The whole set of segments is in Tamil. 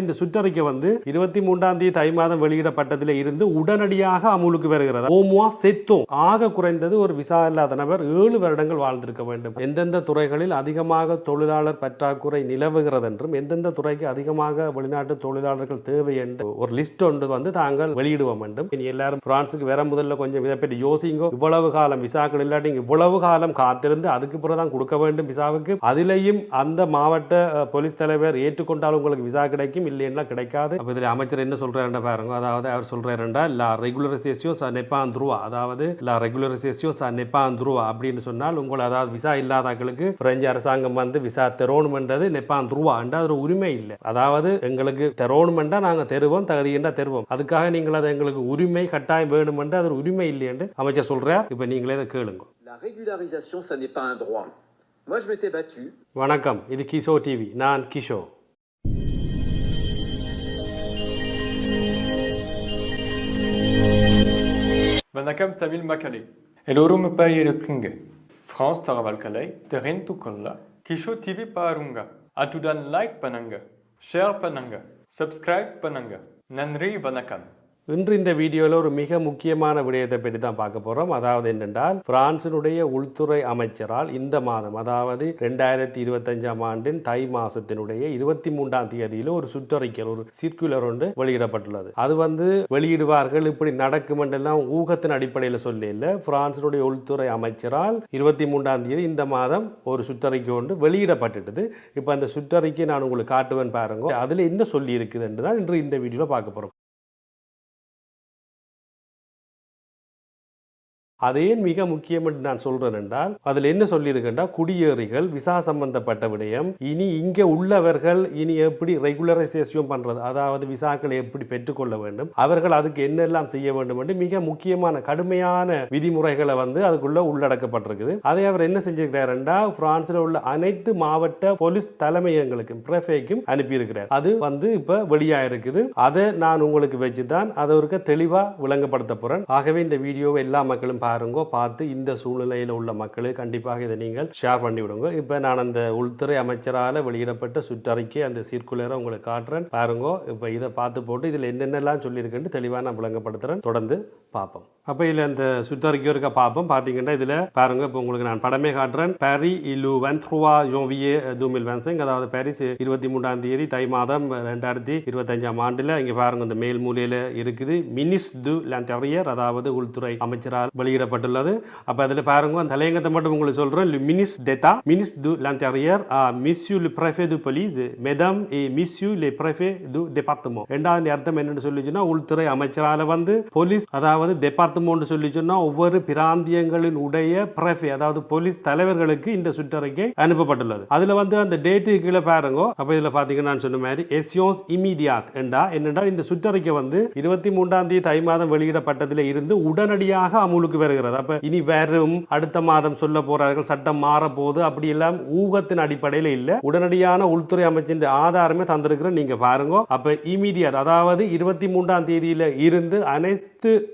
இந்த சுற்றறிக்கை வந்து இருபத்தி மூன்றாம் தேதி தை மாதம் வெளியிடப்பட்டதில் இருந்து உடனடியாக அமுலுக்கு வருகிறது. ஓமுவா செத்தும். ஆக குறைந்தது ஒரு விசா இல்லாத நபர் ஏழு வருடங்கள் வாழ்ந்திருக்க வேண்டும். எந்தெந்த துறைகளில் அதிகமாக தொழிலாளர் பற்றாக்குறை நிலவுகிறது என்றும் எந்தெந்த துறைக்கு அதிகமாக வெளிநாட்டு தொழிலாளர்கள் தேவை என்று ஒரு லிஸ்ட் ஒன்று வந்து தாங்கள் வெளியிடுவோம் வேண்டும் இனி எல்லாரும் பிரான்ஸுக்கு வேற முதல்ல கொஞ்சம் இதை பற்றி யோசிங்கோ. இவ்வளவு காலம் விசாக்கள் இல்லாட்டி இவ்வளவு காலம் காத்திருந்து அதுக்கு பிறகு தான் கொடுக்க வேண்டும் விசாவுக்கு. அதிலேயும் அந்த மாவட்ட போலீஸ் தலைவர் ஏற்றுக்கொண்டால் உங்களுக்கு விசா கிடைக்கும். இல்லைன்னா கிடைக்காது. அப்போ இதில் அமைச்சர் என்ன சொல்றாருன்னா பாருங்க. அதாவது அவர் சொல்றாருண்டா லா ரெகுலரைசேஷியோ ச நெப்பான் துருவா அதாவது லா ரெகுலரைசேஷியோ ச நெப்பான் துருவா அப்படின்னு சொன்னால் உங்களை அதாவது விசா இல்லாதாக்களுக்கு பிரெஞ்சு அரசாங்கம் வந்து விசா தெரோணுமென்றது நெப்பான் துருவா என்ற அது ஒரு உரிமை இல்லை. அதாவது எங்களுக்கு தெரோணுமெண்டா நாங்கள் தருவோம் தகுதியென்றா தருவோம். அதுக்காக நீங்கள் அதை எங்களுக்கு உரிமை கட்டாயம் வேணுமென்று அது ஒரு உரிமை இல்லை என்று அமைச்சர் சொல்றார். இப்போ நீங்களே இதை கேளுங்க. La régularisation, ça n'est pas un droit. Moi, je m'étais battu. வணக்கம். இது கிஷோ டிவி. நான் கிஷோ வணக்கம் தமிழ் மக்களே எல்லோரும் எப்படி இருக்கீங்க ஃப்ரான்ஸ் தகவல் கலை தெரிந்து கொள்ள கிஷோ டிவி பாருங்க அத்துடன் லைக் பண்ணுங்க ஷேர் பண்ணுங்க சப்ஸ்கிரைப் பண்ணுங்க நன்றி வணக்கம் இன்று இந்த வீடியோவில் ஒரு மிக முக்கியமான விடயத்தை பற்றி தான் பார்க்க போகிறோம் அதாவது என்னென்றால் பிரான்சினுடைய உள்துறை அமைச்சரால் இந்த மாதம் அதாவது ரெண்டாயிரத்தி இருபத்தஞ்சாம் ஆண்டின் தை மாசத்தினுடைய இருபத்தி மூன்றாம் தேதியில் ஒரு சுற்றறிக்கை ஒரு சர்க்குலர் ஒன்று வெளியிடப்பட்டுள்ளது. அது வந்து வெளியிடுவார்கள் இப்படி நடக்கும் என்றெல்லாம் ஊகத்தின் அடிப்படையில் சொல்ல இல்லை. பிரான்சினுடைய உள்துறை அமைச்சரால் இருபத்தி மூன்றாம் தேதி இந்த மாதம் ஒரு சுற்றறிக்கை ஒன்று வெளியிடப்பட்டுட்டது. இப்போ அந்த சுற்றறிக்கை நான் உங்களுக்கு காட்டுவேன் பாருங்க. அதில் என்ன சொல்லி இருக்குது என்று தான் இன்று இந்த வீடியோவில் பார்க்க போகிறோம் அதே மிக முக்கியம் என்று நான் சொல்றேன் என்றால் அதில் என்ன சொல்லியிருக்கேன்டா குடியேறிகள் விசா சம்பந்தப்பட்ட விடயம் இனி இங்கே உள்ளவர்கள் இனி எப்படி ரெகுலரைசேஷன் பண்றது அதாவது விசாக்களை எப்படி பெற்றுக்கொள்ள வேண்டும் அவர்கள் அதுக்கு என்னெல்லாம் செய்ய வேண்டும் என்று மிக முக்கியமான கடுமையான விதிமுறைகளை வந்து அதுக்குள்ள உள்ளடக்கப்பட்டிருக்குது. அதை அவர் என்ன செஞ்சிருக்கிறாருண்டா பிரான்ஸில் உள்ள அனைத்து மாவட்ட போலீஸ் தலைமையகங்களுக்கும் பிரஃபேக்கும் அனுப்பியிருக்கிறார். அது வந்து இப்ப வெளியா இருக்குது அதை நான் உங்களுக்கு வச்சு தான் அதை ஒரு தெளிவா விளங்கப்படுத்த போறேன். ஆகவே இந்த வீடியோவை எல்லா மக்களும் பாருங்க பார்த்து இந்த சூழ்நிலையில் உள்ள மக்களுக்கு கண்டிப்பாக இதை நீங்கள் ஷேர் பண்ணி விடுங்க இப்போ நான் அந்த உள்துறை அமைச்சரால் வெளியிடப்பட்ட சுற்றறிக்கை அந்த சீர்குலரை உங்களுக்கு காட்டுறேன். பாருங்க இப்போ இதை பார்த்து போட்டு இதில் என்னென்னலாம் சொல்லியிருக்குன்னு தெளிவாக நான் விளங்கப்படுத்துறேன். தொடர்ந்து பார்ப்போம். அப்போ இதில் அந்த சுற்றறிக்கை இருக்க பார்ப்போம். பார்த்தீங்கன்னா இதில் பாருங்க இப்போ உங்களுக்கு நான் படமே காட்டுறேன். பாரி இலு வென்த்ருவா ஜோவியே தூமில் வென்சிங் அதாவது பாரிஸ் இருபத்தி மூன்றாம் தேதி தை மாதம் eh, ரெண்டாயிரத்தி இருபத்தஞ்சாம் ஆண்டில். இங்கே பாருங்க இந்த மேல் மூலையில் இருக்குது. மினிஸ் து லாந்தரியர் அதாவது உள்துறை அமைச்சரால் வெளியிடப்பட்டுள்ளது அப்போ அதில் பாருங்க அந்த தலையங்கத்தை மட்டும் உங்களுக்கு சொல்கிறேன் மினிஸ் டெத்தா மினிஸ் து லாந்தரியர் மிஸ்யூ லி பிரஃபே து பொலிஸ் மெதம் ஏ மிஸ்யூ லி பிரஃபே து டெபார்ட்மெண்ட் ரெண்டாவது அர்த்தம் என்னென்னு சொல்லிச்சுன்னா உள்துறை அமைச்சரால் வந்து போலீஸ் அதாவது டெபார்ட்மெண்ட் சொல்லி சொன்னா ஒவ்வொரு பிராந்தியங்களின் உடைய பிரஃபே அதாவது போலீஸ் தலைவர்களுக்கு இந்த சுற்றறிக்கை அனுப்பப்பட்டுள்ளது. அதில் வந்து அந்த டேட்டு கீழே பாருங்க. அப்போ இதில் பார்த்தீங்கன்னா சொன்ன மாதிரி எஸ்யோஸ் இமீடியாத் என்றா என்னென்றால் இந்த சுற்றறிக்கை வந்து இருபத்தி மூன்றாம் தேதி தை மாதம் வெளியிடப்பட்டதில் இருந்து உடனடியாக அமுலுக்கு வருகிறது. அப்ப இனி வரும் அடுத்த மாதம் சொல்ல போறார்கள் சட்டம் மாற போது அப்படி எல்லாம் ஊகத்தின் அடிப்படையில் இல்ல. உடனடியான உள்துறை அமைச்சின் ஆதாரமே தந்திருக்கிற நீங்க பாருங்க. அப்ப இமீடியட் அதாவது இருபத்தி மூன்றாம் தேதியில இருந்து அனைத்து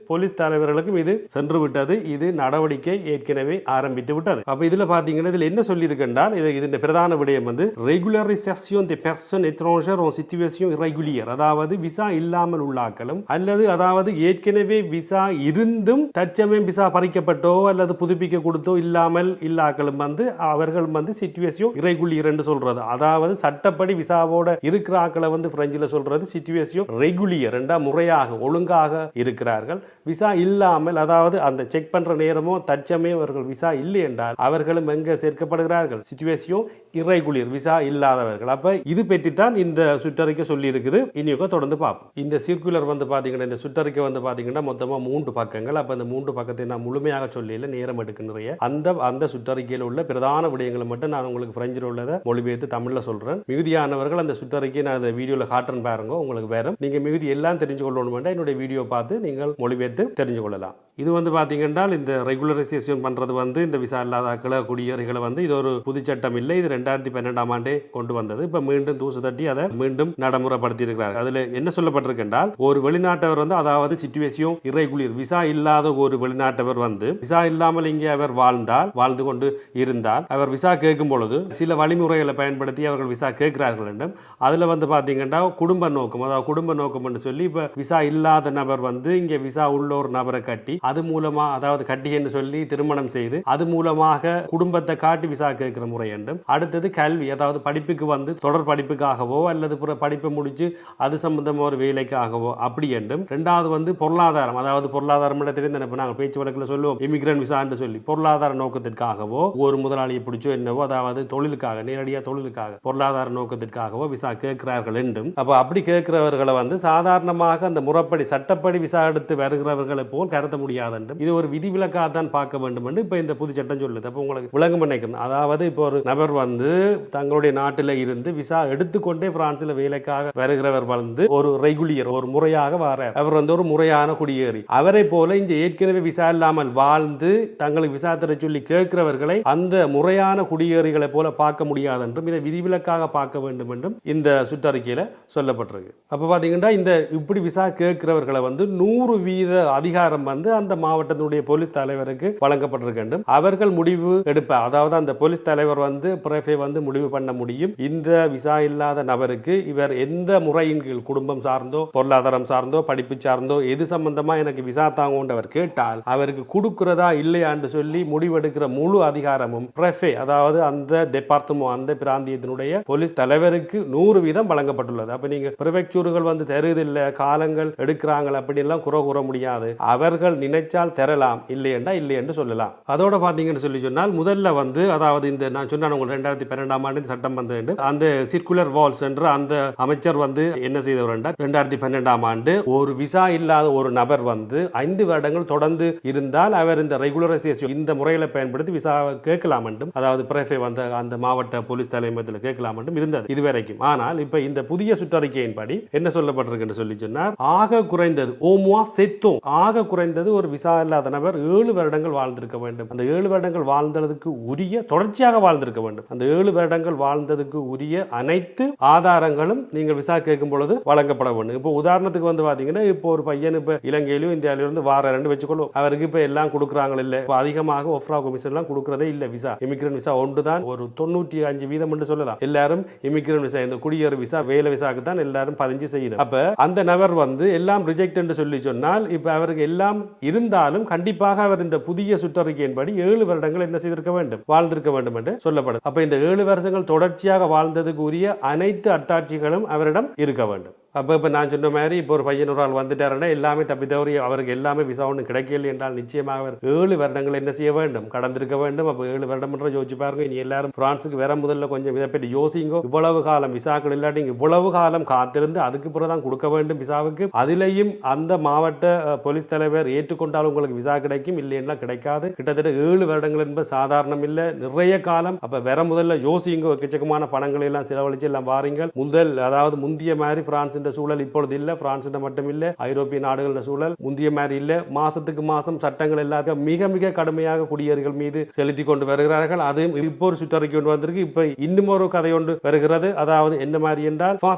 போலீஸ் தலைவர்களுக்கும் இது சென்று விட்டது. இது நடவடிக்கை ஏற்கனவே ஆரம்பித்து விட்டது. அப்ப இதுல பாத்தீங்கன்னா இதுல என்ன சொல்லியிருக்கின்றால் இது இதன் பிரதான விடயம் வந்து ரெகுலரைசேஷன் தி பெர்சன் எத்ரோஷர் on situation அதாவது விசா இல்லாமல் உள்ளாக்களும் அல்லது அதாவது ஏற்கனவே விசா இருந்தும் தற்சமயம் விசா பறிக்கப்பட்டோ அல்லது புதுப்பிக்க கொடுத்தோ இல்லாமல் இல்லாக்களும் வந்து அவர்கள் வந்து சிச்சுவேஷன் இரெகுலியர் என்று சொல்றது. அதாவது சட்டப்படி விசாவோட இருக்கிற ஆக்களை வந்து பிரெஞ்சில் சொல்றது சிச்சுவேஷன் ரெகுலியர் என்றா முறையாக ஒழுங்காக இருக்கிறார் இருக்கிறார்கள் விசா இல்லாமல் அதாவது அந்த செக் பண்ற நேரமோ தற்சமயம் அவர்கள் விசா இல்லை என்றால் அவர்களும் எங்க சேர்க்கப்படுகிறார்கள்? சிச்சுவேஷன் இறைகுளிர் விசா இல்லாதவர்கள். அப்ப இது பற்றி தான் இந்த சுற்றறிக்கை சொல்லி இருக்குது இனியோக தொடர்ந்து பார்ப்போம். இந்த சர்க்குலர் வந்து பாத்தீங்கன்னா இந்த சுற்றறிக்கை வந்து பாத்தீங்கன்னா மொத்தமா மூன்று பக்கங்கள். அப்ப அந்த மூன்று பக்கத்தை நான் முழுமையாக சொல்லல நேரம் எடுக்க நிறைய அந்த அந்த சுற்றறிக்கையில் உள்ள பிரதான விடயங்களை மட்டும் நான் உங்களுக்கு பிரெஞ்சில் உள்ளதை மொழிபெயர்த்து தமிழ்ல சொல்றேன். மிகுதியானவர்கள் அந்த சுற்றறிக்கையை நான் அந்த வீடியோவில் காட்டுறேன் பாருங்க. உங்களுக்கு வேற நீங்க மிகுதி எல்லாம் தெரிஞ்சு கொள்ளணும் என்னுடைய வீடியோ பார்த்து நீங்கள் மொழிபெயர்த்து தெரிஞ்சு கொள்ளலாம் இது வந்து பார்த்தீங்கன்னா இந்த ரெகுலரைசேஷன் பண்ணுறது வந்து இந்த விசா இல்லாத கிள குடியேறிகளை வந்து இது ஒரு புதுச்சட்டம் இல்லை. இது ரெண்டாயிரத்தி பன்னெண்டாம் ஆண்டே கொண்டு வந்தது. இப்போ மீண்டும் தூசு தட்டி அதை மீண்டும் நடைமுறைப்படுத்தி இருக்கிறார் அதில் என்ன சொல்லப்பட்டிருக்கின்றால் ஒரு வெளிநாட்டவர் வந்து அதாவது சிச்சுவேஷன் இறைகுளிர் விசா இல்லாத ஒரு வெளிநாட்டவர் வந்து விசா இல்லாமல் இங்கே அவர் வாழ்ந்தால் வாழ்ந்து கொண்டு இருந்தால் அவர் விசா கேட்கும் பொழுது சில வழிமுறைகளை பயன்படுத்தி அவர்கள் விசா கேட்கிறார்கள் என்றும் அதில் வந்து பார்த்தீங்கன்னா குடும்ப நோக்கம் அதாவது குடும்ப நோக்கம் என்று சொல்லி இப்போ விசா இல்லாத நபர் வந்து இங்கே விசா உள்ள ஒரு நபரை கட்டி அது மூலமா அதாவது கட்டி என்று சொல்லி திருமணம் செய்து அது மூலமாக குடும்பத்தை காட்டி விசா கேட்கிற முறை என்றும் அடுத்தது கல்வி அதாவது படிப்புக்கு வந்து தொடர் படிப்புக்காகவோ அல்லது பிற படிப்பை முடிச்சு அது சம்பந்தமாக ஒரு வேலைக்காகவோ அப்படி என்றும் ரெண்டாவது வந்து பொருளாதாரம் அதாவது பொருளாதாரம் இடத்துல நாங்கள் பேச்சு வழக்கில் சொல்லுவோம் இமிகிரன் விசா என்று சொல்லி பொருளாதார நோக்கத்திற்காகவோ ஒரு முதலாளியை பிடிச்சோ என்னவோ அதாவது தொழிலுக்காக நேரடியாக தொழிலுக்காக பொருளாதார நோக்கத்திற்காகவோ விசா கேட்கிறார்கள் என்றும் அப்போ அப்படி கேட்கிறவர்களை வந்து சாதாரணமாக அந்த முறைப்படி சட்டப்படி விசா எடுத்து வருகிறவர்களை போல் கருத முடியாது. என்றும் இது ஒரு விதிவிலக்காக தான் பார்க்க வேண்டும் என்று இப்போ இந்த புது சட்டம் சொல்லுது. அப்போ உங்களுக்கு விளங்கம் பண்ணிக்கணும் அதாவது இப்போ ஒரு நபர் வந்து தங்களுடைய நாட்டில் இருந்து விசா எடுத்துக்கொண்டே பிரான்சில் வேலைக்காக வருகிறவர் வந்து ஒரு ரெகுலியர் ஒரு முறையாக வர அவர் வந்து ஒரு முறையான குடியேறி. அவரை போல இங்க ஏற்கனவே விசா இல்லாமல் வாழ்ந்து தங்களுக்கு விசா தர சொல்லி கேட்கிறவர்களை அந்த முறையான குடியேறிகளை போல பார்க்க முடியாது என்றும் இதை விதிவிலக்காக பார்க்க வேண்டும் என்றும் இந்த சுற்றறிக்கையில் சொல்லப்பட்டிருக்கு. அப்போ பார்த்தீங்கன்னா இந்த இப்படி விசா கேட்கிறவர்களை வந்து நூறு வீத அதிகாரம் வந்து அந்த மாவட்டத்தினுடைய போலீஸ் தலைவருக்கு வழங்கப்பட்டிருக்கு அவர்கள் முடிவு எடுப்பார் அதாவது அந்த போலீஸ் தலைவர் வந்து பிரஃபே வந்து முடிவு பண்ண முடியும். இந்த விசா இல்லாத நபருக்கு இவர் எந்த முறையின் கீழ் குடும்பம் சார்ந்தோ பொருளாதாரம் சார்ந்தோ படிப்பு சார்ந்தோ எது சம்பந்தமா எனக்கு விசா தாங்கோன்னு கேட்டால் அவருக்கு கொடுக்கிறதா இல்லையான்னு சொல்லி முடிவெடுக்கிற முழு அதிகாரமும் பிரஃபே அதாவது அந்த டெபார்ட்மெண்ட் அந்த பிராந்தியத்தினுடைய போலீஸ் தலைவருக்கு நூறு வீதம் வழங்கப்பட்டுள்ளது. அப்ப நீங்க பிரிவெக்சூர்கள் வந்து தருவதில்லை காலங்கள் எடுக்கிறாங்க அப்படின்லாம் குறை கூற முடியாது. அவர்கள் நினைச்சால் தரலாம் இல்லை என்றா இல்லை என்று சொல்லலாம். அதோட பார்த்தீங்கன்னு சொல்லி சொன்னால் முதல்ல வந்து அதாவது இந்த நான் சொன்னேன் உங்களுக்கு ரெண்டாயிரத்தி பன்னெண்டாம் ஆண்டு சட்டம் வந்து அந்த சர்க்குலர் வால்ஸ் என்ற அந்த அமைச்சர் வந்து என்ன செய்தவர் என்றால் ரெண்டாயிரத்தி பன்னெண்டாம் ஆண்டு ஒரு விசா இல்லாத ஒரு நபர் வந்து ஐந்து வருடங்கள் தொடர்ந்து இருந்தால் அவர் இந்த ரெகுலரைசேஷன் இந்த முறையில் பயன்படுத்தி விசா கேட்கலாம் என்றும் அதாவது பிரேஃபே வந்த அந்த மாவட்ட போலீஸ் தலைமையத்தில் கேட்கலாம் என்றும் இருந்தது இதுவரைக்கும். ஆனால் இப்போ இந்த புதிய சுற்றறிக்கையின்படி என்ன சொல்லப்பட்டிருக்கு என்று சொல்லி சொன்னார் ஆக குறைந்தது ஓமுவா செத்தும் ஆக குறைந்தது ஒரு விசா இல்லாத நபர் ஏழு வருடங்கள் வாழ்ந்திருக்க வேண்டும். அந்த ஏழு வருடங்கள் வாழ்ந்ததுக்கு உரிய தொடர்ச்சியாக வாழ்ந்திருக்க வேண்டும். அந்த ஏழு வருடங்கள் வாழ்ந்ததுக்கு உரிய அனைத்து ஆதாரங்களும் நீங்கள் விசா கேட்கும் பொழுது வழங்கப்பட வேண்டும். இப்போ உதாரணத்துக்கு வந்து பார்த்தீங்கன்னா இப்போ ஒரு பையன் இப்போ இலங்கையிலும் இந்தியாவிலும் இருந்து வார ரெண்டு வச்சுக்கொள்ளும் அவருக்கு இப்போ எல்லாம் கொடுக்குறாங்களே இல்லை. இப்போ அதிகமாக ஒஃப்ரா கமிஷன்லாம் எல்லாம் கொடுக்குறதே இல்லை விசா. இமிகிரன் விசா ஒன்று தான் ஒரு தொண்ணூற்றி அஞ்சு வீதம் என்று சொல்லலாம். எல்லாரும் இமிகிரன் விசா இந்த குடியேறு விசா வேலை விசாக்கு தான் எல்லாரும் பதிஞ்சு செய்யணும் அப்ப அந்த நபர் வந்து எல்லாம் ரிஜெக்ட் என்று சொல்லி சொன்னால் இப்போ அவருக்கு எல்லாம் இருந்தாலும் கண்டிப்பாக அவர் இந்த புதிய சுற்றறிக்கையின்படி ஏழு வருடங்கள் என்ன செய்திருக்க வேண்டும்? வாழ்ந்திருக்க வேண்டும் என்று சொல்லப்படுது. அப்ப இந்த ஏழு வருஷங்கள் தொடர்ச்சியாக வாழ்ந்ததுக்குரிய அனைத்து அத்தாட்சிகளும் அவரிடம் இருக்க வேண்டும். அப்போ இப்போ நான் சொன்ன மாதிரி இப்போ ஒரு பையன் ஒரு ஆள் வந்துட்டாருன்னா எல்லாமே தப்பி தவறி அவருக்கு எல்லாமே விசா ஒன்றும் கிடைக்கல என்றால் நிச்சயமாக அவர் ஏழு வருடங்கள் என்ன செய்ய வேண்டும்? கடந்திருக்க வேண்டும். அப்போ ஏழு வருடம் என்ற யோசிச்சு பாருங்க. இனி எல்லாரும் பிரான்ஸுக்கு வேற முதல்ல கொஞ்சம் இதை பற்றி யோசிங்கோ. இவ்வளவு காலம் விசாக்கள் இல்லாட்டி இவ்வளவு காலம் காத்திருந்து அதுக்கு பிறகு தான் கொடுக்க வேண்டும் விசாவுக்கு அதிலேயும் அந்த மாவட்ட போலீஸ் தலைவர் ஏற்றுக்கொண்டால் உங்களுக்கு விசா கிடைக்கும். இல்லைன்னா கிடைக்காது. கிட்டத்தட்ட ஏழு வருடங்கள் என்பது சாதாரணம் இல்லை. நிறைய காலம் அப்போ வேற முதல்ல யோசிங்கோ. எக்கச்சக்கமான பணங்களை எல்லாம் செலவழிச்சு எல்லாம் வாரீங்கள். முதல் அதாவது முந்திய மாதிரி பிரான்ஸ் சூழல் இப்பொழுது இல்லை. பிரான்ஸ் மட்டும் இல்லை. ஐரோப்பிய நாடுகளின் சூழல் முந்திய மாதிரி இல்லை. மாசத்துக்கு மாசம் சட்டங்கள் எல்லாருக்கும் மிக மிக கடுமையாக குடியேறிகள் மீது செலுத்தி கொண்டு வருகிறார்கள். அதையும் இப்போ ஒரு சுற்றறிக்கை கொண்டு வந்திருக்கு. இப்போ இன்னும் ஒரு கதை ஒன்று வருகிறது. அதாவது என்ன மாதிரி என்றால் ஃபா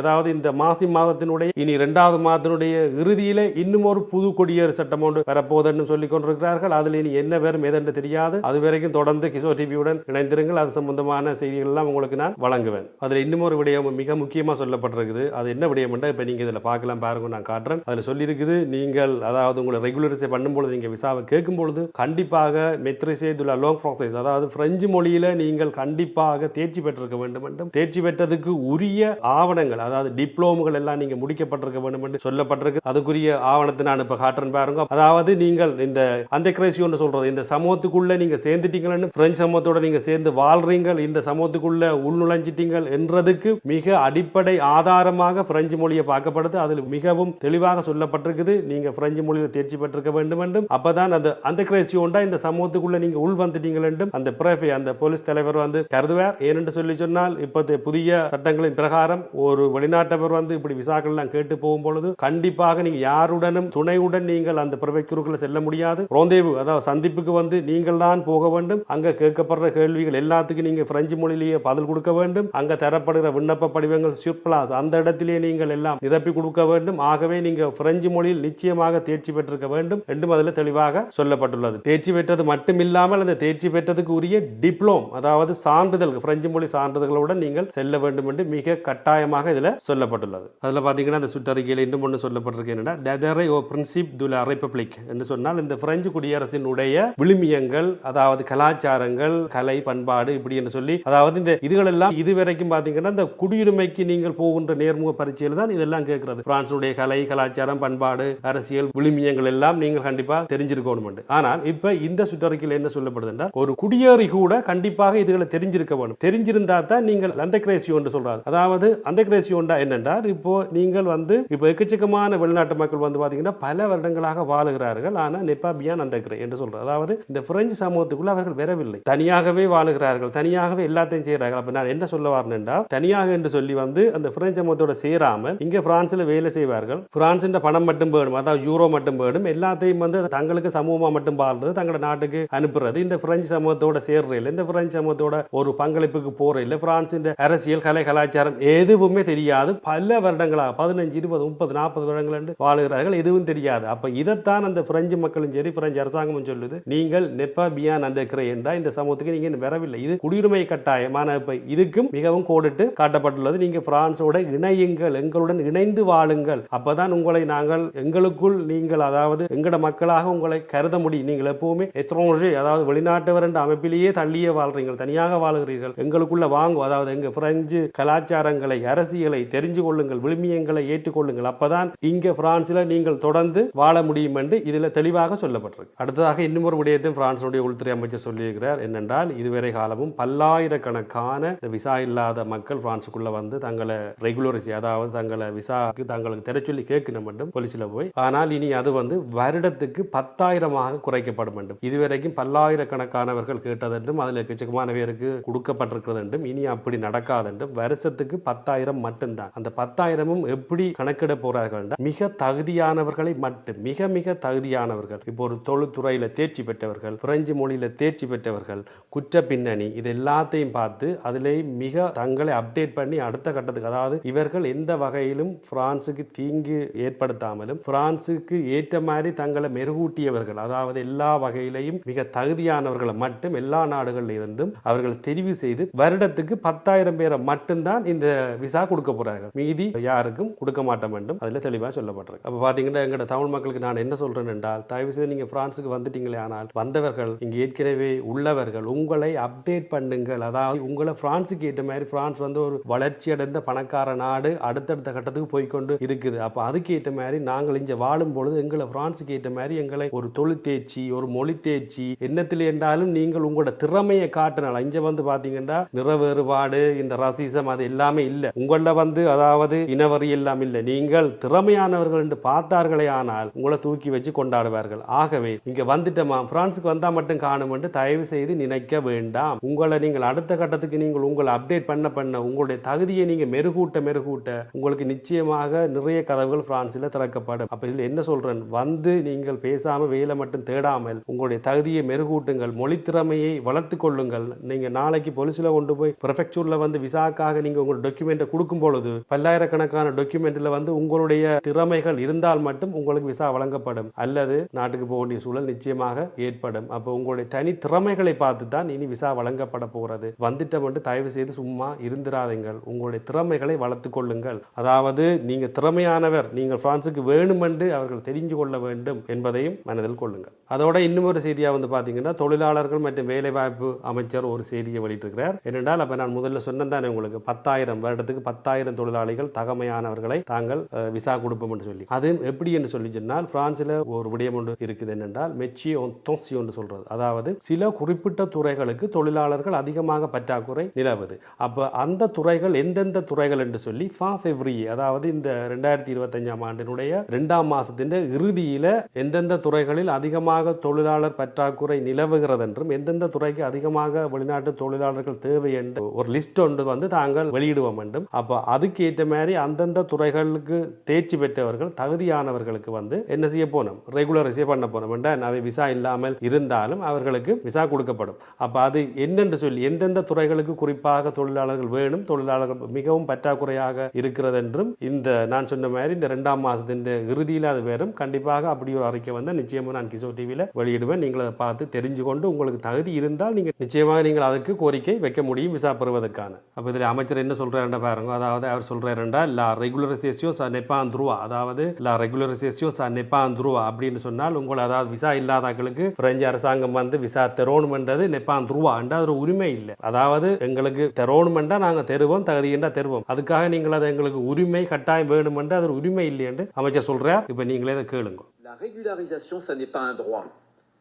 அதாவது இந்த மாசி மாதத்தினுடைய இனி இரண்டாவது மாதத்தினுடைய இறுதியில இன்னும் ஒரு புது குடியேறு சட்டம் ஒன்று வரப்போகுதுன்னு சொல்லிக் கொண்டிருக்கிறார்கள். அதில் இனி என்ன வரும் எதென்று தெரியாது. அது வரைக்கும் தொடர்ந்து கிஷோர் டிவியுடன் இணைந்திருங்கள். அது சம்பந்தமான செய்திகள் எல்லாம் உங்களுக்கு நான் வழங்குவேன். அதில் இன்னும் ஒரு விடயம் மிக முக்கியமாக சொல்லப்பட்டிருக்குது. அது என்ன விடயம் என்றால் இப்போ நீங்கள் இதில் பார்க்கலாம் பாருங்க நான் காட்டுறேன். அதில் சொல்லியிருக்குது நீங்கள் அதாவது உங்களை ரெகுலரிசை பண்ணும்பொழுது நீங்கள் விசாவை கேட்கும்பொழுது கண்டிப்பாக மெத்ரிசே துலா லோங் ப்ராசஸ் அதாவது பிரெஞ்சு மொழியில் நீங்கள் கண்டிப்பாக தேர்ச்சி பெற்றிருக்க வேண்டும் என்றும் தேர்ச்சி பெற்றதுக்கு உரிய ஆவணங்கள் அதாவது டிப்ளோமுகள் எல்லாம் நீங்கள் முடிக்கப்பட்டிருக்க வேண்டும் என்று சொல்லப்பட்டிருக்கு. அதுக்குரிய ஆவணத்தை நான் இப்போ காட்டுறேன் பாருங்க. அதாவது நீங்கள் இந்த அந்த கிரேசியோன்னு சொல்கிறது இந்த சமூகத்துக்குள்ளே நீங்கள் சேர்ந்துட்டீங்கன்னு பிரெஞ்சு சமூகத்தோட நீங்கள் சேர்ந்து வாழ்றீங்கள் இந்த சமூகத்துக்குள்ளே உள்நுழைஞ்சிட்டீங்கள் என்றதுக்கு மிக அடிப்படை ஆதாரமாக பிரெஞ்சு மொழியை பார்க்கப்படுது. அதில் மிகவும் தெளிவாக சொல்லப்பட்டிருக்குது. நீங்க பிரெஞ்சு மொழியில் தேர்ச்சி பெற்றிருக்க வேண்டும் என்றும் அப்பதான் அந்த அந்த கிரைசியோண்டா இந்த சமூகத்துக்குள்ள நீங்க உள் வந்துட்டீங்கள் என்றும் அந்த பிரேஃபை அந்த போலீஸ் தலைவர் வந்து கருதுவார். ஏனென்று சொல்லி சொன்னால் இப்போதைய புதிய சட்டங்களின் பிரகாரம் ஒரு வெளிநாட்டவர் வந்து இப்படி விசாக்கள் எல்லாம் கேட்டு போகும் பொழுது கண்டிப்பாக நீங்க யாருடனும் துணையுடன் நீங்கள் அந்த பிரவைக்குறுக்குள்ள செல்ல முடியாது. ரோந்தேவு அதாவது சந்திப்புக்கு வந்து நீங்கள் தான் போக வேண்டும். அங்க கேட்கப்படுற கேள்விகள் எல்லாத்துக்கும் நீங்க பிரெஞ்சு மொழியிலேயே பதில் கொடுக்க வேண்டும். அங்க தரப்படுகிற விண்ணப்ப படிவங்கள் சுர்பிளாஸ் அந்த இடத்திலேயே நீங்கள் எல்லாம் நிரப்பி கொடுக்க வேண்டும். ஆகவே நீங்க பிரெஞ்சு மொழியில் நிச்சயமாக தேர்ச்சி பெற்றிருக்க வேண்டும் என்றும் அதில் தெளிவாக சொல்லப்பட்டுள்ளது. தேர்ச்சி பெற்றது மட்டுமில்லாமல் அந்த தேர்ச்சி பெற்றதுக்கு உரிய டிப்ளோம் அதாவது சான்றிதழ் பிரெஞ்சு மொழி சான்றிதழ்களுடன் நீங்கள் செல்ல வேண்டும் என்று மிக கட்டாயமாக இதில் சொல்லப்பட்டுள்ளது. அதில் பார்த்தீங்கன்னா அந்த சுற்றறிக்கையில் இன்னும் ஒன்று சொல்லப்பட்டிருக்கு என்னன்னா டெதரை ஓ பிரின்சிப் துல ரிப்பப்ளிக் என்று சொன்னால் இந்த பிரெஞ்சு குடியரசினுடைய விழுமியங்கள் அதாவது கலாச்சாரங்கள் கலை பண்பாடு இப்படி என்று சொல்லி அதாவது இந்த இதுகளெல்லாம் இதுவரைக்கும் பார்த்தீங்கன்னா இந்த குடியுரிமைக்கு நீங்கள் போகின்ற நேர்முக நிகழ்ச்சியில் தான் இதெல்லாம் கேட்கிறது பிரான்சுடைய கலை கலாச்சாரம் பண்பாடு அரசியல் விழுமியங்கள் எல்லாம் நீங்கள் கண்டிப்பா தெரிஞ்சிருக்கணும் ஆனால் இப்ப இந்த சுற்றறிக்கையில் என்ன சொல்லப்படுது என்றால் ஒரு குடியேறி கூட கண்டிப்பாக இதுகளை தெரிஞ்சிருக்க வேண்டும் தெரிஞ்சிருந்தா தான் நீங்கள் அந்த கிரேசியோ என்று சொல்றாரு. அதாவது அந்த கிரேசியோண்டா என்னென்றால் இப்போ நீங்கள் வந்து இப்போ எக்கச்சக்கமான வெளிநாட்டு மக்கள் வந்து பாத்தீங்கன்னா பல வருடங்களாக வாழுகிறார்கள். ஆனால் நெப்பாபியான் அந்த கிரே என்று சொல்றாரு. அதாவது இந்த பிரெஞ்சு சமூகத்துக்குள்ள அவர்கள் வரவில்லை. தனியாகவே வாழுகிறார்கள். தனியாகவே எல்லாத்தையும் செய்கிறார்கள். அப்ப நான் என்ன சொல்ல வரேன் என்றால் தனியாக என்று சொல்லி வந்து அந்த பிரெஞ்சு சமூகத்தோட சேராமல் இங்கே பிரான்ஸில் வேலை செய்வார்கள். பிரான்சின் பணம் மட்டும் வேணும் அதாவது யூரோ மட்டும் வேணும். எல்லாத்தையும் வந்து தங்களுக்கு சமூகமாக மட்டும் பாடுறது தங்களோட நாட்டுக்கு அனுப்புறது. இந்த பிரெஞ்சு சமூகத்தோட சேர்றையில் இந்த பிரெஞ்சு சமூகத்தோட ஒரு பங்களிப்புக்கு போற இல்லை பிரான்சின் அரசியல் கலை கலாச்சாரம் எதுவுமே தெரியாது. பல வருடங்களாக பதினஞ்சு இருபது முப்பது நாற்பது வருடங்கள் என்று வாழுகிறார்கள். எதுவும் தெரியாது. அப்போ இதைத்தான் அந்த பிரெஞ்சு மக்களும் சரி பிரெஞ்சு அரசாங்கமும் சொல்லுது. நீங்கள் நெப்பா பியான் அந்த கிரை இந்த சமூகத்துக்கு நீங்கள் வரவில்லை. இது குடியுரிமை கட்டாயமான இப்போ இதுக்கும் மிகவும் கோடிட்டு காட்டப்பட்டுள்ளது. நீங்கள் பிரான்ஸோட இணையுங்கள் எங்களுடன் இணைந்து வாழுங்கள். அப்பதான் உங்களை நாங்கள் எங்களுக்குள் நீங்கள் அதாவது எங்கட மக்களாக உங்களை கருத முடியும். நீங்கள் எப்பவுமே எத்ரோஜி அதாவது வெளிநாட்டவர் என்ற அமைப்பிலேயே தள்ளியே வாழ்றீர்கள் தனியாக வாழுகிறீர்கள். எங்களுக்குள்ள வாங்கும் அதாவது எங்க பிரெஞ்சு கலாச்சாரங்களை அரசியலை தெரிஞ்சு கொள்ளுங்கள். விழுமியங்களை ஏற்றுக்கொள்ளுங்கள். அப்பதான் இங்க பிரான்ஸ்ல நீங்கள் தொடர்ந்து வாழ முடியும் என்று இதுல தெளிவாக சொல்லப்பட்டிருக்கு. அடுத்ததாக இன்னும் ஒரு விடயத்தையும் பிரான்சுடைய உள்துறை அமைச்சர் சொல்லியிருக்கிறார். என்னென்றால் இதுவரை காலமும் பல்லாயிரக்கணக்கான விசா இல்லாத மக்கள் பிரான்சுக்குள்ள வந்து தங்களை ரெகுலரிசி அதாவது தங்களை விசாக்கு தங்களுக்கு தெரிச்சொல்லி கேட்கணும் வேண்டும் போலீஸில் போய். ஆனால் இனி அது வந்து வருடத்துக்கு பத்தாயிரமாக குறைக்கப்படும் என்றும் இதுவரைக்கும் பல்லாயிரக்கணக்கானவர்கள் கேட்டதென்றும் அதில் எக்கச்சக்கமான பேருக்கு கொடுக்கப்பட்டிருக்கிறது என்றும் இனி அப்படி நடக்காதென்றும் வருஷத்துக்கு பத்தாயிரம் மட்டும்தான். அந்த பத்தாயிரமும் எப்படி கணக்கிட போறார்கள் என்றால் மிக தகுதியானவர்களை மட்டும் மிக மிக தகுதியானவர்கள். இப்போ ஒரு தொழில்துறையில் தேர்ச்சி பெற்றவர்கள் பிரெஞ்சு மொழியில் தேர்ச்சி பெற்றவர்கள் குற்ற பின்னணி இது எல்லாத்தையும் பார்த்து அதிலே மிக தங்களை அப்டேட் பண்ணி அடுத்த கட்டத்துக்கு அதாவது இவர்கள் எந்த வகையிலும் பிரான்சுக்கு தீங்கு ஏற்படுத்தாமலும் பிரான்சுக்கு ஏற்ற மாதிரி தங்களை மெருகூட்டியவர்கள் அதாவது எல்லா வகையிலையும் மிக தகுதியானவர்களை மட்டும் எல்லா நாடுகளில் இருந்தும் அவர்கள் தெரிவு செய்து வருடத்துக்கு பத்தாயிரம் பேரை மட்டும்தான் இந்த விசா கொடுக்க போறாங்க மீதி யாருக்கும் கொடுக்க மாட்டோம் என்றும் அதுல தெளிவாக சொல்லப்பட்டிருக்கு. அப்ப பாத்தீங்கன்னா எங்களோட தமிழ் மக்களுக்கு நான் என்ன சொல்றேன் என்றால் தயவு செய்து நீங்க பிரான்சுக்கு வந்துட்டீங்களே ஆனால் வந்தவர்கள் இங்கே ஏற்கனவே உள்ளவர்கள் உங்களை அப்டேட் பண்ணுங்கள். அதாவது உங்களை பிரான்சுக்கு ஏற்ற மாதிரி பிரான்ஸ் வந்து ஒரு வளர்ச்சி அடைந்த பணக்கார நாடு அடுத்த அடுத்தடுத்த கட்டத்துக்கு போய்க்கொண்டு இருக்குது. அப்ப அதுக்கு ஏற்ற மாதிரி நாங்கள் இங்க வாழும் பொழுது எங்களை பிரான்ஸுக்கு ஏற்ற மாதிரி எங்களை ஒரு தொழில் தேர்ச்சி ஒரு மொழி தேர்ச்சி என்னத்தில் என்றாலும் நீங்கள் உங்களோட திறமையை காட்டினால் இங்க வந்து பாத்தீங்கன்னா நிற வேறுபாடு இந்த ரசிசம் அது எல்லாமே இல்லை. உங்கள வந்து அதாவது இனவரி எல்லாம் இல்லை. நீங்கள் திறமையானவர்கள் என்று பார்த்தார்களே ஆனால் உங்களை தூக்கி வச்சு கொண்டாடுவார்கள். ஆகவே இங்க வந்துட்டோமா? பிரான்ஸுக்கு வந்தா மட்டும் காணும் என்று தயவு செய்து நினைக்க வேண்டாம். உங்களை நீங்கள் அடுத்த கட்டத்துக்கு நீங்கள் உங்களை அப்டேட் பண்ண பண்ண உங்களுடைய தகுதியை நீங்க மெருகூட்ட மெருகூட்ட உங்களுக்கு நிச்சயமாக நிறைய கதவுகள் பிரான்சில் திறக்கப்படும். அப்போ இதில் என்ன சொல்கிறேன் வந்து நீங்கள் பேசாமல் வேலை மட்டும் தேடாமல் உங்களுடைய தகுதியை மெருகூட்டுங்கள். மொழி திறமையை வளர்த்து கொள்ளுங்கள். நீங்கள் நாளைக்கு பொலிசில் கொண்டு போய் ப்ரிஃபெக்சூர்ல வந்து விசாக்காக நீங்கள் உங்கள் டாக்குமெண்ட்டை கொடுக்கும் பொழுது பல்லாயிரக்கணக்கான டாக்குமெண்ட்டில் வந்து உங்களுடைய திறமைகள் இருந்தால் மட்டும் உங்களுக்கு விசா வழங்கப்படும். அல்லது நாட்டுக்கு போக வேண்டிய சூழல் நிச்சயமாக ஏற்படும். அப்போ உங்களுடைய தனி திறமைகளை பார்த்து தான் இனி விசா வழங்கப்பட போகிறது வந்துட்ட மட்டும் தயவு செய்து சும்மா இருந்திராதீங்கள். உங்களுடைய திறமைகளை வளர்த்து கொள்ளுங்கள். அதாவது நீங்கள் திறமையானவர் நீங்கள் பிரான்ஸுக்கு வேணுமென்று அவர்கள் தெரிஞ்சு கொள்ள வேண்டும் என்பதையும் மனதில் கொள்ளுங்கள். அதோட இன்னும் ஒரு செய்தியா வந்து பார்த்தீங்கன்னா தொழிலாளர்கள் மற்றும் வேலைவாய்ப்பு அமைச்சர் ஒரு செய்தியை வெளியிட்டிருக்கிறார். ஏனென்றால் அப்போ நான் முதல்ல சொன்னேன் உங்களுக்கு பத்தாயிரம் வருடத்துக்கு பத்தாயிரம் தொழிலாளிகள் தகமையானவர்களை தாங்கள் விசா கொடுப்போம் என்று சொல்லி. அது எப்படி என்று சொல்லி சொன்னால் பிரான்சில் ஒரு விடயம் ஒன்று இருக்குது என்னென்றால் மெச்சி ஒத்தோசி என்று சொல்றது. அதாவது சில குறிப்பிட்ட துறைகளுக்கு தொழிலாளர்கள் அதிகமாக பற்றாக்குறை நிலவுது. அப்போ அந்த துறைகள் எந்தெந்த துறைகள் என்று சொல்லி ஃபாஃப் ஃபா அதாவது இந்த ரெண்டாயிரத்தி இருபத்தஞ்சாம் ஆண்டினுடைய ரெண்டாம் மாசத்தின் இறுதியில் எந்தெந்த துறைகளில் அதிகமாக தொழிலாளர் பற்றாக்குறை நிலவுகிறது என்றும் எந்தெந்த துறைக்கு அதிகமாக வெளிநாட்டு தொழிலாளர்கள் தேவை என்று ஒரு லிஸ்ட் ஒன்று வந்து தாங்கள் வெளியிடுவோம் என்றும் அப்போ அதுக்கு ஏற்ற மாதிரி அந்தந்த துறைகளுக்கு தேர்ச்சி பெற்றவர்கள் தகுதியானவர்களுக்கு வந்து என்ன செய்ய போனோம்? ரெகுலரைஸே பண்ண போனோம். என்றால் அவை விசா இல்லாமல் இருந்தாலும் அவர்களுக்கு விசா கொடுக்கப்படும். அப்போ அது என்னென்று சொல்லி எந்தெந்த துறைகளுக்கு குறிப்பாக தொழிலாளர்கள் வேணும் தொழிலாளர்கள் மிகவும் பற்றாக்குறையாக இருக்கிறது என்றும் இந்த நான் சொன்ன மாதிரி இந்த ரெண்டாம் மாதத்தின் இறுதியில் அது வரும். கண்டிப்பாக அப்படி ஒரு அறிக்கை வந்தால் நிச்சயமாக நான் கிசோ டிவியில் வெளியிடுவேன். நீங்கள் அதை பார்த்து தெரிஞ்சு கொண்டு உங்களுக்கு தகுதி இருந்தால் நீங்கள் நிச்சயமாக நீங்கள் அதுக்கு கோரிக்கை வைக்க முடியும் விசா பெறுவதற்கான. அப்போ இதில் அமைச்சர் என்ன சொல்கிறாருன்ற பாருங்க. அதாவது அவர் சொல்கிறாருண்டா லா ரெகுலரைசேஷியோ ச நெப்பான் துருவா அதாவது லா ரெகுலரைசேஷியோ ச நெப்பான் துருவா அப்படின்னு சொன்னால் உங்களை அதாவது விசா இல்லாதாக்களுக்கு பிரெஞ்சு அரசாங்கம் வந்து விசா தெரோணுமென்றது நெப்பான் துருவா அது ஒரு உரிமை இல்லை. அதாவது எங்களுக்கு தெரோணுமெண்டா நாங்கள் தெருவோம் தகுதியென்றா தருவோம் அதுக்காக நீங்கள் அதை எங்களுக்கு உரிமை கட்டாயம் வேணுமென்று அது உரிமை இல்லை என்று அமைச்சர் சொல்றார் இப்ப நீங்களே அதை கேளுங்க La régularisation, ça n'est pas un droit.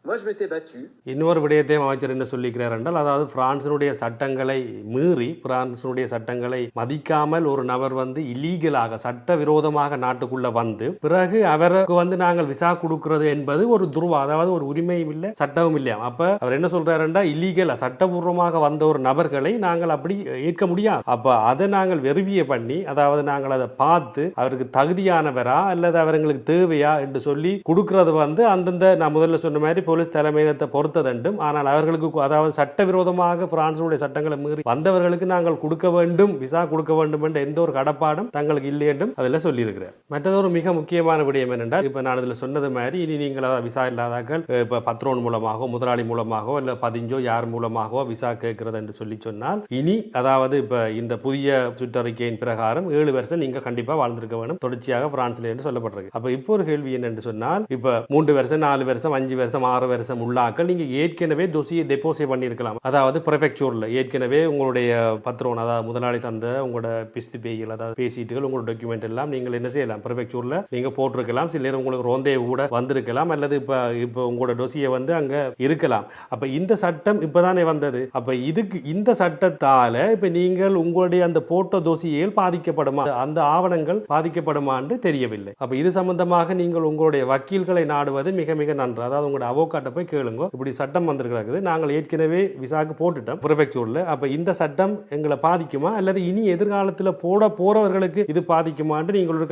Moi, je m'étais battu. இன்னொரு விடயத்தையும் அமைச்சர் என்ன சொல்லிக்கிறார் என்றால் அதாவது பிரான்சினுடைய சட்டங்களை மீறி பிரான்சினுடைய சட்டங்களை மதிக்காமல் ஒரு நபர் வந்து இல்லீகலாக சட்டவிரோதமாக நாட்டுக்குள்ள வந்து பிறகு அவருக்கு வந்து நாங்கள் விசா கொடுக்கிறது என்பது ஒரு துருவா அதாவது ஒரு உரிமையும் இல்லை சட்டமும் இல்லையா அப்ப அவர் என்ன சொல்றாருன்னா இல்லீகலா சட்டபூர்வமாக வந்த ஒரு நபர்களை நாங்கள் அப்படி ஏற்க முடியாது. அப்ப அதை நாங்கள் வெறுவிய பண்ணி அதாவது நாங்கள் அதை பார்த்து அவருக்கு தகுதியானவரா அல்லது அவர் எங்களுக்கு தேவையா என்று சொல்லி கொடுக்கறது வந்து அந்தந்த நான் முதல்ல சொன்ன மாதிரி போலீஸ் தலைமையகத்தை பொறுத்ததண்டும் ஆனால் அவர்களுக்கு அதாவது சட்டவிரோதமாக பிரான்சுடைய சட்டங்களை மீறி வந்தவர்களுக்கு நாங்கள் கொடுக்க வேண்டும் விசா கொடுக்க வேண்டும் என்ற எந்த ஒரு கடப்பாடும் தங்களுக்கு இல்லை என்றும் அதில் சொல்லியிருக்கிறார். மற்றதொரு ஒரு மிக முக்கியமான விடயம் என்னென்றால் இப்போ நான் இதில் சொன்னது மாதிரி இனி நீங்கள் விசா இல்லாதாக்கள் இப்போ பத்ரோன் மூலமாகவோ முதலாளி மூலமாகவோ இல்லை பதிஞ்சோ யார் மூலமாகவோ விசா கேட்கிறது என்று சொல்லி சொன்னால் இனி அதாவது இப்போ இந்த புதிய சுற்றறிக்கையின் பிரகாரம் ஏழு வருஷம் நீங்கள் கண்டிப்பாக வாழ்ந்திருக்க வேணும் தொடர்ச்சியாக பிரான்ஸ்ல என்று சொல்லப்பட்டிருக்கு. அப்போ இப்போ ஒரு கேள்வி என்னென்று சொன்னால் இப்போ மூன்று வருஷம் நாலு வருஷம் அஞ்சு வருஷம் ஆறு வருஷம் உள்ளாக்கல். நீங்கள் ஏற்கனவே தொசியை டெபோசிட் பண்ணியிருக்கலாம். அதாவது ப்ரிஃபெக்சூரில் ஏற்கனவே உங்களுடைய பத்திரம் அதாவது முதலாளி தந்த உங்களோட பிஸ்து பேய்கள் அதாவது பேசிட்டுகள் உங்களோட டாக்குமெண்ட் எல்லாம் நீங்கள் என்ன செய்யலாம்? ப்ரிஃபெக்சூரில் நீங்கள் போட்டிருக்கலாம். சில நேரம் உங்களுக்கு ரோந்தே கூட வந்திருக்கலாம். அல்லது இப்போ இப்போ உங்களோட டொசியை வந்து அங்கே இருக்கலாம். அப்போ இந்த சட்டம் இப்போதானே வந்தது? அப்போ இதுக்கு இந்த சட்டத்தால் இப்போ நீங்கள் உங்களுடைய அந்த போட்டோ தோசியில் பாதிக்கப்படுமா? அந்த ஆவணங்கள் பாதிக்கப்படுமான்னு தெரியவில்லை. அப்போ இது சம்பந்தமாக நீங்கள் உங்களுடைய வக்கீல்களை நாடுவது மிக மிக நன்று. அதாவது உங்களோட அவோக்காட்ட போய் கேளுங்க. இப்படி சட்டம் வந்திருக்கிறது நாங்கள் ஏற்கனவே விசாக்கு போட்டுட்டோம் ப்ரிஃபெக்சூரில். அப்போ இந்த சட்டம் எங்களை பாதிக்குமா? அல்லது இனி எதிர்காலத்தில் போட போறவர்களுக்கு இது பாதிக்குமான்னு நீங்கள் ஒரு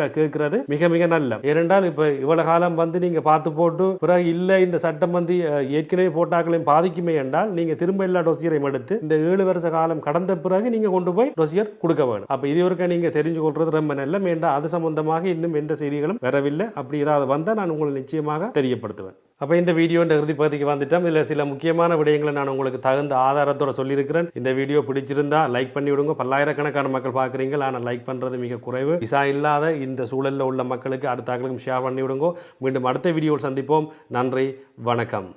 மிக மிக நல்ல. ஏனென்றால் இப்போ இவ்வளவு காலம் வந்து நீங்க பார்த்து போட்டு பிறகு இல்லை இந்த சட்டம் வந்து ஏற்கனவே போட்டாக்களையும் பாதிக்குமே என்றால் நீங்க திரும்ப எல்லா டொசியரையும் எடுத்து இந்த ஏழு வருஷ காலம் கடந்த பிறகு நீங்க கொண்டு போய் டொசியர் கொடுக்க வேணும். அப்போ இது வரைக்கும் நீங்க தெரிஞ்சு கொள்றது ரொம்ப நல்ல. வேண்டாம் அது சம்பந்தமாக இன்னும் எந்த செய்திகளும் வரவில்லை. அப்படி ஏதாவது வந்தால் நான் உங்களை நிச்சயமாக தெரியப்படுத்துவேன். அப்போ இந்த வீடியோன்ற இறுதி பகுதிக்கு வந்துட்டோம். இதில் சில முக்கியமான விடயங்களை நான் உங்களுக்கு தகுந்த ஆதாரத்தோட சொல்லியிருக்கிறேன். இந்த வீடியோ பிடிச்சிருந்தா லைக் பண்ணி விடுங்க. பல்லாயிரக்கணக்கான மக்கள் பார்க்குறீங்க ஆனால் லைக் பண்ணுறது மிக குறைவு. விசா இல்லாத இந்த சூழலில் உள்ள மக்களுக்கு அடுத்த ஆக்களுக்கும் ஷேர் பண்ணி விடுங்க. மீண்டும் அடுத்த வீடியோவில் சந்திப்போம். நன்றி. வணக்கம்.